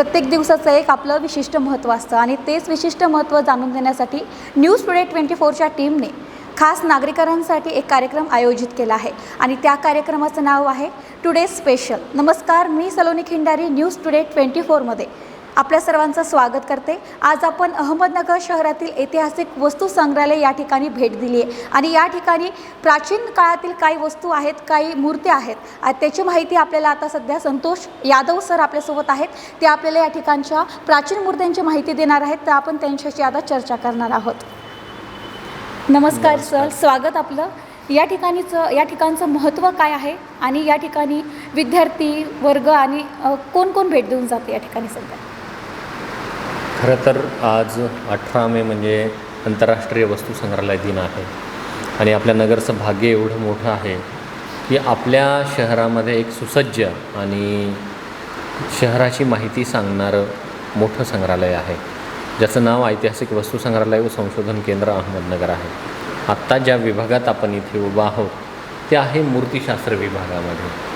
प्रत्येक दिवसाचं एक आपलं विशिष्ट महत्त्व असतं आणि तेच विशिष्ट महत्त्व जाणून घेण्यासाठी न्यूज टुडे ट्वेंटी फोरच्या टीमने खास नागरिकांसाठी एक कार्यक्रम आयोजित केला आहे. आणि त्या कार्यक्रमाचं नाव आहे टुडे स्पेशल. नमस्कार मी Saloni Khindari news today twenty फोरमध्ये. आपल्या सर्वांचं स्वागत करते. आज आपण अहमदनगर शहरातील ऐतिहासिक वस्तू संग्रहालय या ठिकाणी भेट दिली आहे आणि या ठिकाणी प्राचीन काळातील काही वस्तू आहेत काही मूर्त्या आहेत. त्याची माहिती आपल्याला आता सध्या संतोष यादव सर आपल्यासोबत आहेत. ते आपल्याला या ठिकाणच्या प्राचीन मूर्त्यांची माहिती देणार आहेत. तर आपण त्यांच्याशी आता चर्चा करणार आहोत. नमस्कार सर स्वागत आपलं. या ठिकाणीचं या ठिकाणचं महत्त्व काय आहे? आणि या ठिकाणी विद्यार्थी वर्ग आणि कोण कोण भेट देऊन जाते या ठिकाणी सध्या? खरं तर आज अठरा मे म्हणजे आंतरराष्ट्रीय वस्तू संग्रहालय दिन आहे. आणि आपल्या नगरचं भाग्य एवढं मोठं आहे की आपल्या शहरामध्ये एक सुसज्ज आणि शहराची माहिती सांगणारं मोठं संग्रहालय आहे. ज्याचं नाव ऐतिहासिक वस्तू संग्रहालय व संशोधन केंद्र अहमदनगर आहे. आत्ता ज्या विभागात आपण इथे उभा आहोत ते आहे मूर्तिशास्त्र विभागामध्ये.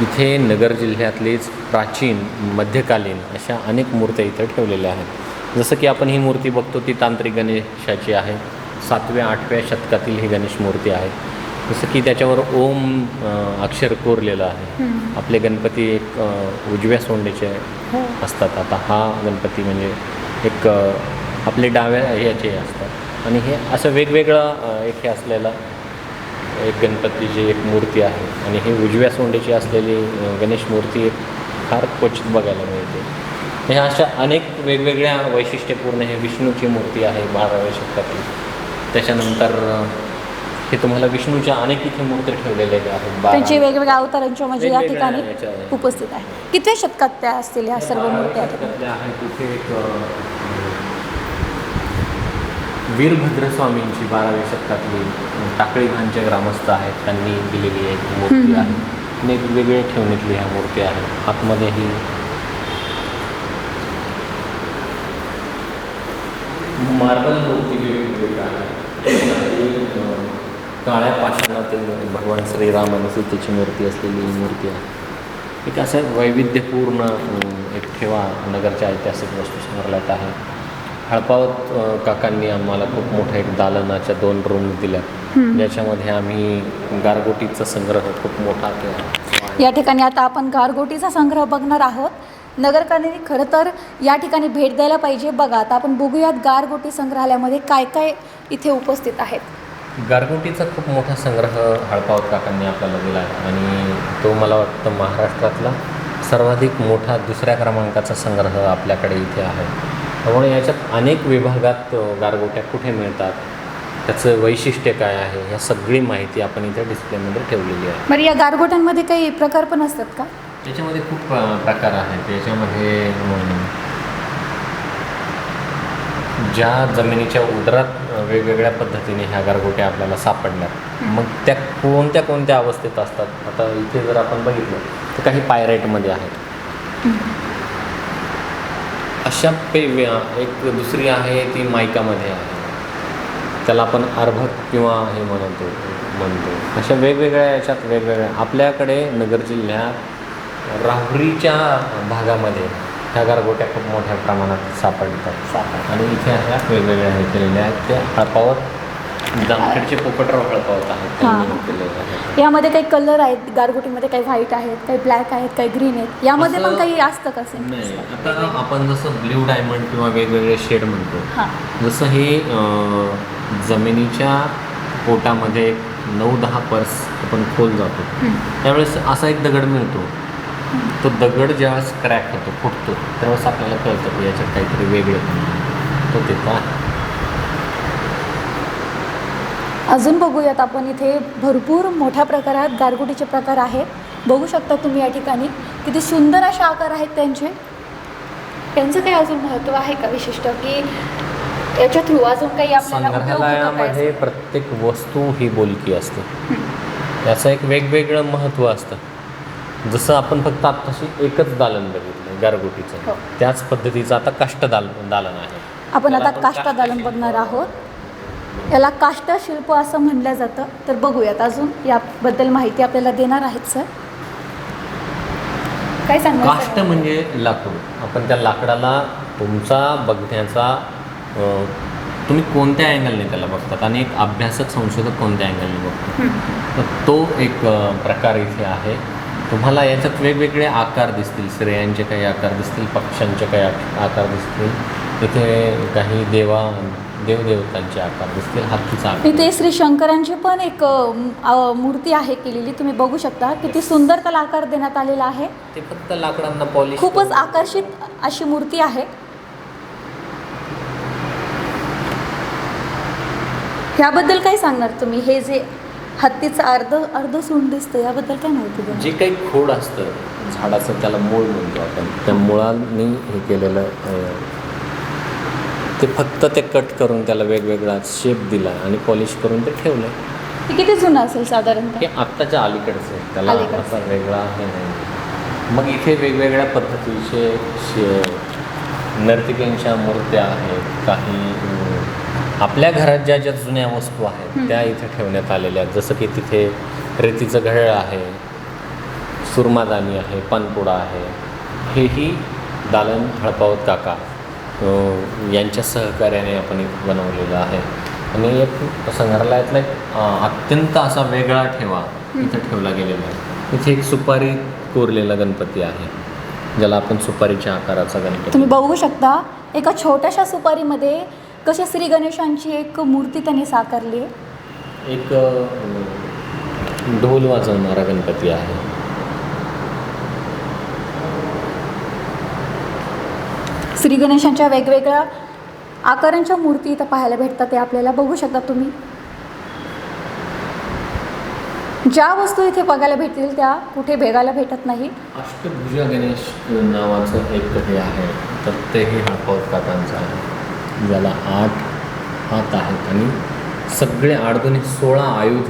इथे नगर जिल्ह्यातलेच प्राचीन मध्यकालीन अशा अनेक मूर्त्या इथं ठेवलेल्या आहेत. जसं की आपण ही मूर्ती बघतो ती तांत्रिक गणेशाची आहे. सातव्या आठव्या शतकातील ही गणेश मूर्ती आहे. जसं की त्याच्यावर ओम अक्षर कोरलेलं आहे. आपले गणपती एक उजव्या सोंडेचे हो. असतात. आता हा गणपती म्हणजे एक आपले डाव्या ह्याचे असतात. आणि हे असं वेगवेगळं एक हे असलेलं एक गणपतीची एक मूर्ती आहे. आणि ही उजव्या सोंडेची असलेली गणेश मूर्ती एक फार क्वचित बघायला मिळते. ह्या अशा अनेक वेगवेगळ्या वैशिष्ट्यपूर्ण हे विष्णूची मूर्ती आहे बाराव्या शतकातली त्याच्यानंतर हे तुम्हाला विष्णूच्या अनेक इथे मूर्ती ठेवलेल्या आहेत त्यांची वेगवेगळ्या अवतारांच्या म्हणजे या वेगवेगळ्या ठिकाणी. उपस्थित आहे कितव्या शतकात त्या असतील ह्या सर्व मूर्त्या आहेत? तिथे एक अ, वीरभद्र स्वामींची बाराव्या शतकातली टाकळी खानचे ग्रामस्थ आहेत त्यांनी दिलेली एक मूर्ती. आहे आणि एक वेगळ्या ठेवणीतली ह्या मूर्ती आहेत आतमध्ये ही मार्बल मूर्ती आणि, अ, काळ्या पाषाणातील भगवान श्रीराम आणि सीतेची मूर्ती असलेली ही मूर्ती आहे. एक असं वैविध्यपूर्ण एक ठेवा नगरच्या ऐतिहासिक वस्तू संग्रहालयात आहे. हळपावत काकांनी आम्हाला खूप मोठ्या एक दालनाच्या दोन रूम दिल्या. ज्याच्यामध्ये आम्ही गारगोटीचा संग्रह खूप मोठा केला. या ठिकाणी आता आपण गारगोटीचा संग्रह बघणार आहोत. नगरकारांनी खरं तर या ठिकाणी भेट द्यायला पाहिजे. बघा आता आपण बघूयात गारगोटी संग्रहालयामध्ये काय काय इथे उपस्थित आहेत. गारगोटीचा खूप मोठा संग्रह हळपावत काकांनी आपल्याला दिला आहे आणि तो मला वाटतं महाराष्ट्रातला सर्वाधिक मोठा दुसऱ्या क्रमांकाचा संग्रह आपल्याकडे इथे आहे. त्यामुळे याच्यात अनेक विभागात गारगोट्या कुठे मिळतात त्याचं वैशिष्ट्य काय आहे ह्या सगळी माहिती आपण इथे डिस्प्लेमध्ये ठेवलेली आहे. बरं या गारगोट्यांमध्ये काही प्रकार पण असतात का? त्याच्यामध्ये खूप प्रकार आहेत. त्याच्यामध्ये ज्या जमिनीच्या उदरात वेगवेगळ्या पद्धतीने ह्या गारगोट्या आपल्याला सापडल्या मग त्या कोणत्या कोणत्या अवस्थेत असतात? आता इथे जर आपण बघितलं तर काही पायराईटमध्ये आहेत. अशा पे वे- एक दुसरी आहे ती मायकामध्ये आहे. त्याला आपण अर्भक किंवा हे म्हणतो म्हणतो. अशा वेगवेगळ्या याच्यात वेगवेगळ्या आपल्याकडे नगर जिल्ह्यात राहुरीच्या भागामध्ये ह्या गारगोट्या खूप मोठ्या प्रमाणात सापडतात. आणि इथे अशा वेगवेगळ्या हे केलेल्या आहेत. त्या हळपावत जामखेडचे पोपटराव हळपावत आहेत. त्यांनी. केलेले आहेत यामध्ये काही कलर आहेत गारगोटीमध्ये काही व्हाईट आहेत काही ब्लॅक आहेत काही ग्रीन आहेत. यामध्ये पण असं- काही असतं का नाही. आता आपण जसं ब्ल्यू डायमंड किंवा वेगवेगळे शेड म्हणतो हां. जसं हे अं, जमिनीच्या पोटामध्ये नऊ दहा पर्स आपण खोल जातो. हं. त्यावेळेस असा एक दगड मिळतो. तो दगड ज्यावेळेस क्रॅक होतो फुटतो त्यावेळेस आपल्याला कळतं की याच्यात काहीतरी वेगळं तो तिथं आहे. अजून बघूयात आपण इथे भरपूर मोठ्या प्रकारात गारगोटीचे प्रकार आहेत बघू शकता तुम्ही या ठिकाणी किती सुंदर असे आकार आहेत त्यांचे त्यांचं काही अजून महत्त्व आहे का विशिष्ट की याच्या थ्रू अजून काही आपल्याला उपयोग होतो काय संग्रहालयामध्ये? प्रत्येक वस्तू ही बोलकी असते हं. याचं एक वेगवेगळं महत्त्व असतं जसं आपण फक्त आत्ताशी एकच दालन बघितलं गारगोटीचं हो. त्याच पद्धतीचं आता काष्ट दाल दालन आहे. आपण आता काष्टा दालन बघणार आहोत. याला काष्ट शिल्प असं म्हणलं जातं. तर बघूयात अजून याबद्दल माहिती आपल्याला देणार आहेत सर. काय सांगणार काष्ट म्हणजे लाकूड. आपण त्या लाकडाला तुमचा बघण्याचा तुम्ही कोणत्या अँगलने त्याला बघतात? आणि एक अभ्यासक संशोधक कोणत्या अँगलने बघतो तर तो एक प्रकार इथे आहे. तुम्हाला याच्यात वेगवेगळे आकार दिसतील स्त्रियांचे काही आकार दिसतील पक्ष्यांचे काही आक- आकार दिसतील. इथे काही देवा देवदेवतांचे आकार दिसतील हत्तीचा आकार इथे श्री शंकरांची पण एक मूर्ती आहे केलेली तुम्ही बघू शकता. किती सुंदर त्याला आकार देण्यात आलेला आहे. ते फक्त लाकडांना पॉलिश खूपच आकर्षित अशी मूर्ती आहे. ह्याबद्दल काय सांगणार तुम्ही? हे जे हत्तीचं अर्ध अर्ध सोंड दिसतं याबद्दल काय माहिती द्या जे काही खोड असतं झाडाचं त्याला मूळ म्हणतो आपण. त्या मुळांनी हे केलेलं अं, ते फक्त ते कट करून त्याला वेगवेगळा शेप दिला आणि पॉलिश करून ते ठेवलं. हे किती जुनं असेल साधारणतः हे आत्ताच्या अलीकडचं आहे. त्याला अलीकडचं. असा वेगळा हे नाही मग इथे वेगवेगळ्या पद्धतीचे शे नर्तिकांच्या मूर्त्या आहेत काही अं, आपल्या घरात ज्या ज्या जुन्या वस्तू आहेत. त्या इथे ठेवण्यात आलेल्या आहेत. जसं की तिथे रेतीचं घड्याळ आहे सुरमादानी आहे पानपुडा आहे. हेही दालन हळपावत काका यांच्या सहकार्याने आपण इथे बनवलेलं आहे. आणि एक संग्रहालयातला एक अत्यंत असा वेगळा ठेवा इथं ठेवला गेलेला आहे. इथे एक सुपारी कोरलेला गणपती आहे ज्याला आपण सुपारीच्या आकाराचा गणपती तुम्ही बघू शकता एका छोट्याशा सुपारीमध्ये कशा श्री गणेशांची एक मूर्ती त्यांनी साकारली आहे? एक अं, ढोल वाजवणारा गणपती आहे. श्री गणेशांच्या वेगवेगळ्या आकारांच्या मूर्ती इथं पाहायला भेटतात ते आपल्याला बघू शकता तुम्ही. ज्या वस्तू इथे बघायला भेटतील त्या कुठे बघायला भेटत नाही. अष्टभुजा गणेश नावाचं एक हे आहे तर तेही हळपावत काकांचं आहे. ज्याला आठ हात आहेत. आणि सगळे आडदोनी सोळा आयुध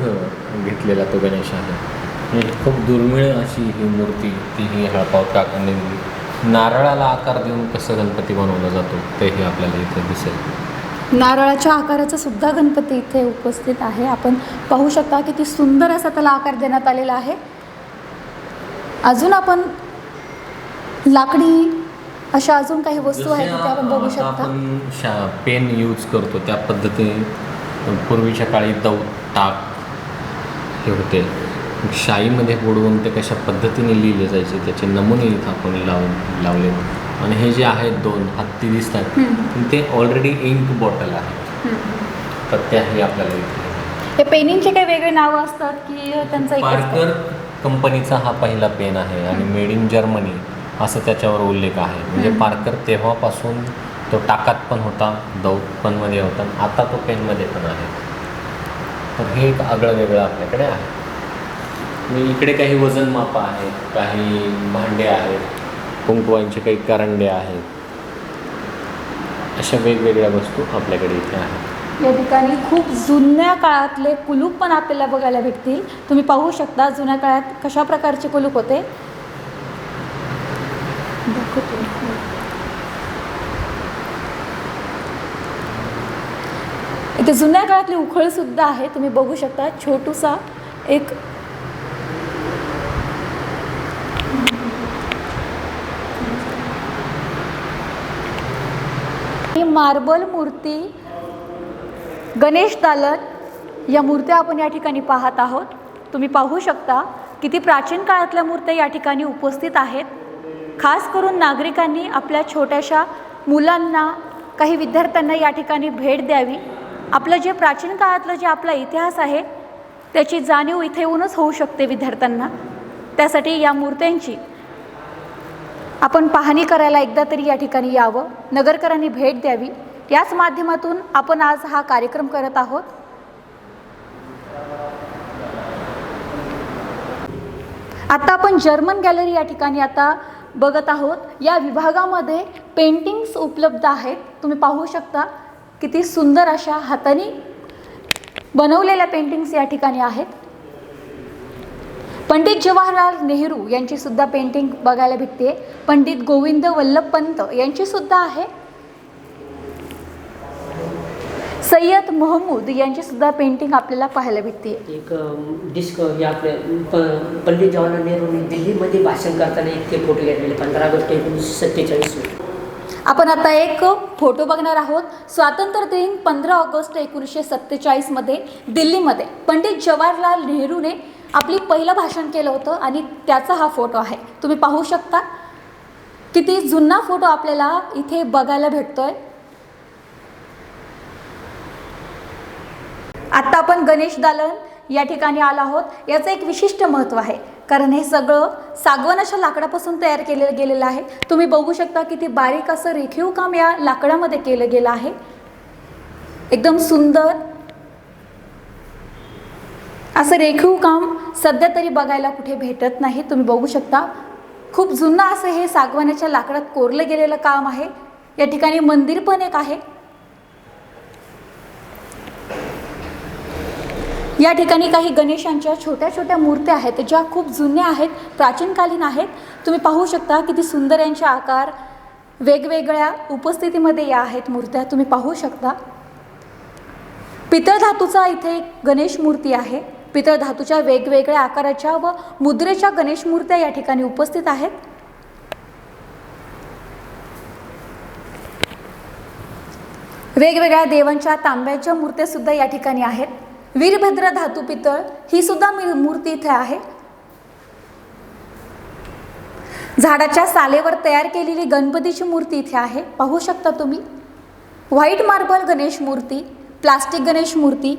घेतलेला तो गणेश आहे. म्हणजे खूप दुर्मिळ अशी ही मूर्ती ती ही हळपावत काकांनी दिली नारळाला आकार देऊन कसं गणपती बनवला जातो तेही आपल्याला इथे दिसेल. नारळाच्या आकाराचा सुद्धा गणपती इथे उपस्थित आहे. आपण पाहू शकता किती सुंदर असा त्याला आकार देण्यात आलेला आहे. अजून आपण लाकडी अशा अजून काही वस्तू आहेत त्या आपण बघू शकता? पेन यूज करतो त्या पद्धतीने पूर्वीच्या काळी दौत टाक हे होते. शाईमध्ये बुडवून ते कशा पद्धतीने लिहिले जायचे त्याचे नमुने इथं आपण लावून लावले. आणि हे जे आहेत दोन हत्ती दिसतात. ते ऑलरेडी इंक बॉटल आहे. तर त्याही आपल्याला इथे हे पेनिंगचे काही वेगळे नावं असतात की त्यांचा पार्कर कंपनीचा हा पहिला पेन आहे आणि मेड इन जर्मनी. असं त्याच्यावर उल्लेख आहे. म्हणजे. पार्कर तेव्हापासून तो टाकात पण होता दौत पनमध्ये होता आणि आता तो पेनमध्ये पण आहे. तर हे एक आगळं वेगळं आपल्याकडे आहे. आणि इकडे काही वजन मापं आहेत काही भांडे आहेत कुंकवांचे काही करंडे आहेत. अशा वेगवेगळ्या वस्तू आपल्याकडे इथे आहेत. या ठिकाणी खूप जुन्या काळातले कुलूप पण आपल्याला बघायला भेटतील. तुम्ही पाहू शकता जुन्या काळात कशा प्रकारचे कुलूप होते. इथे जुन्या काळातली उखळसुद्धा आहे. तुम्ही बघू शकता छोटूसा एक ही मार्बल मूर्ती गणेश दालन या मूर्त्या आपण या ठिकाणी पाहत आहोत. तुम्ही पाहू शकता किती प्राचीन काळातल्या मूर्त्या या ठिकाणी उपस्थित आहेत. खास करून नागरिकांनी आपल्या छोट्याशा मुलांना काही विद्यार्थ्यांना या ठिकाणी भेट द्यावी. आपलं जे प्राचीन काळातलं जे आपला इतिहास आहे त्याची जाणीव इथे येऊनच होऊ शकते विद्यार्थ्यांना. त्यासाठी या मूर्त्यांची आपण पाहणी करायला एकदा तरी या ठिकाणी यावं. नगरकरांनी भेट द्यावी. याच माध्यमातून आपण आज हा कार्यक्रम करत आहोत. आता आपण जर्मन गॅलरी या ठिकाणी आता बघत आहोत. या विभागामध्ये पेंटिंग्स उपलब्ध आहेत. तुम्ही पाहू शकता. किती सुंदर अशा हाताने बनवलेल्या पेंटिंग्स या ठिकाणी आहेत. पंडित जवाहरलाल नेहरू यांची सुद्धा पेंटिंग बघायला भेटते. पंडित गोविंद वल्लभ पंत यांची सुद्धा आहे. सय्यद महमूद यांची सुद्धा पेंटिंग आपल्याला पाहायला भेटते. एक डिस्क हे पंडित जवाहरलाल नेहरूंनी दिल्लीमध्ये भाषण करताना एक ते फोटो घेतलेले पंधरा ऑगस्ट एकोणीसशे सत्तेचाळीस आपण आता एक फोटो बघणार आहोत. स्वातंत्र्य दिन पंधरा ऑगस्ट एकोणीसशे सत्तेचाळीसमध्ये दिल्लीमध्ये पंडित जवाहरलाल नेहरूने आपली पहिलं भाषण केलं होतं आणि त्याचा हा फोटो आहे. तुम्ही पाहू शकता. किती जुना फोटो आपल्याला इथे बघायला भेटतोय. आत्ता आपण गणेश दालन या ठिकाणी आलो आहोत. याचं एक विशिष्ट महत्त्व आहे. कारण हे सगळं सागवान अशा लाकडापासून तयार केलेलं गेलेलं आहे. तुम्ही बघू शकता किती बारीक असं रेखीव काम या लाकडामध्ये केलं गेलं आहे. एकदम सुंदर असं रेखीव काम सध्या तरी बघायला कुठे भेटत नाही. तुम्ही बघू शकता खूप जुनं असं हे सागवानाच्या लाकडात कोरलं गेलेलं काम आहे. या ठिकाणी मंदिर पण एक आहे. या ठिकाणी काही गणेशांच्या छोट्या छोट्या मूर्त्या आहेत ज्या खूप जुन्या आहेत प्राचीनकालीन आहेत. तुम्ही पाहू शकता किती सुंदर यांचे आकार वेगवेगळ्या उपस्थितीमध्ये या आहेत मूर्त्या. तुम्ही पाहू शकता. पितळ धातूचा इथे एक गणेश मूर्ती आहे. पितळ धातूच्या वेगवेगळ्या आकाराच्या व मुद्रेच्या गणेश मूर्त्या या ठिकाणी उपस्थित आहेत. वेगवेगळ्या देवांच्या तांब्याच्या मूर्त्या सुद्धा या ठिकाणी आहेत. वीरभद्र धातू पितळ ही सुद्धा मी- मूर्ती इथे आहे. झाडाच्या सालेवर तयार केलेली गणपतीची मूर्ती इथे आहे. पाहू शकता तुम्ही. व्हाईट मार्बल गणेश मूर्ती प्लास्टिक गणेश मूर्ती